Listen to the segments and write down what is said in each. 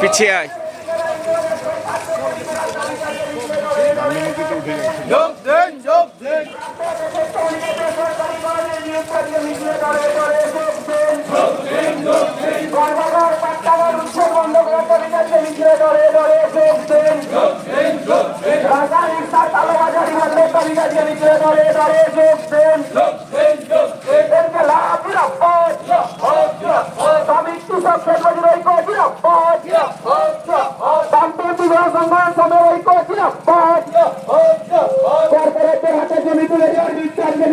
পিছিয়ে আয়। যোগ বামপন্থী বিভাগ সংগ্রাম সমেত ঐক্য নিরাপদ কর্পোরেটের হাতে জমি তুলে দেওয়ার বিচারকে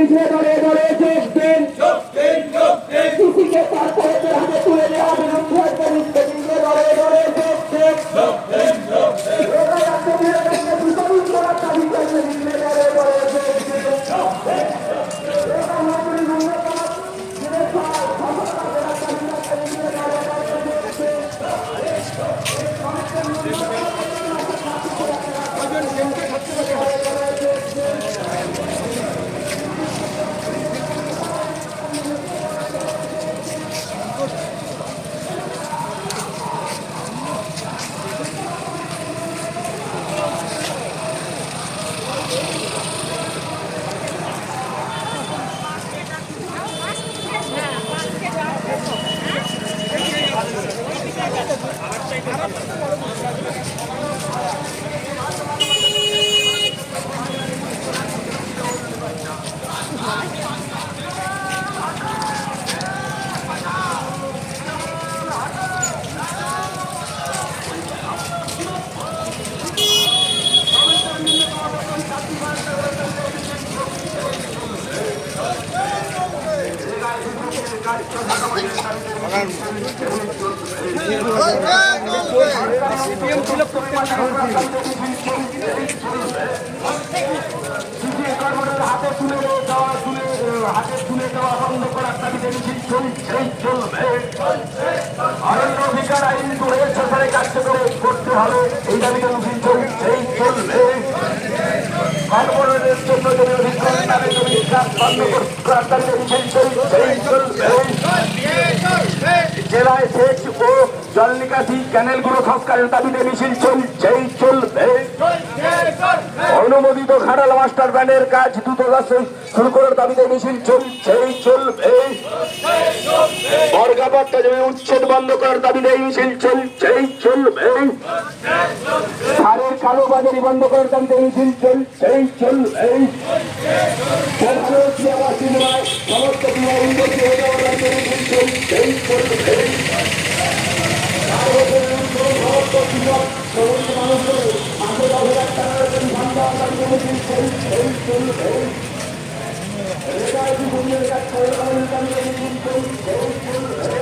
হাতে তুলে দেওয়া তুলে হাতে তুলে দেওয়া বন্ধ করার দাবিতে মিছিল চলবে অরণ্য অধিকার আইন কার্যকর করতে হবে এই দাবিতে মিছিল চলছেই চলবে কর্পোরেটের জন্য জমি অধিগ্রহণ নামে জমি চাষ বন্ধ করার চলবে। জেলায় সেচ ও জল নিকাশি ক্যানেলগুলো সংস্কারের দাবিতে মিছিল চলছেই চলবে। অনুমোদিত খাড়াল মাস্টার ব্যান্ডের কাজ দ্রুত শুরু করার দাবিতে মিছিল চলছেই চলবে। বর্গাপাট্টা জমি উচ্ছেদ বন্ধ করার দাবিতে মিছিল চলছেই চলবে। সারের কালো বাজারি বন্ধ করার দাবিতে মিছিল চলছেই চলবে। সমস্ত বিভাগ উন্নতি হয়ে যাওয়ার চলবে সমস্ত কৃষক সমস্ত মানুষের মাসে দশ হাজার টাকার বেতন ভাতা দাবিতে মিছিল চলছেই চলবে রেগায় জীবনের কাজ সরকারের দাবিতে মিছিল চলছেই চলবে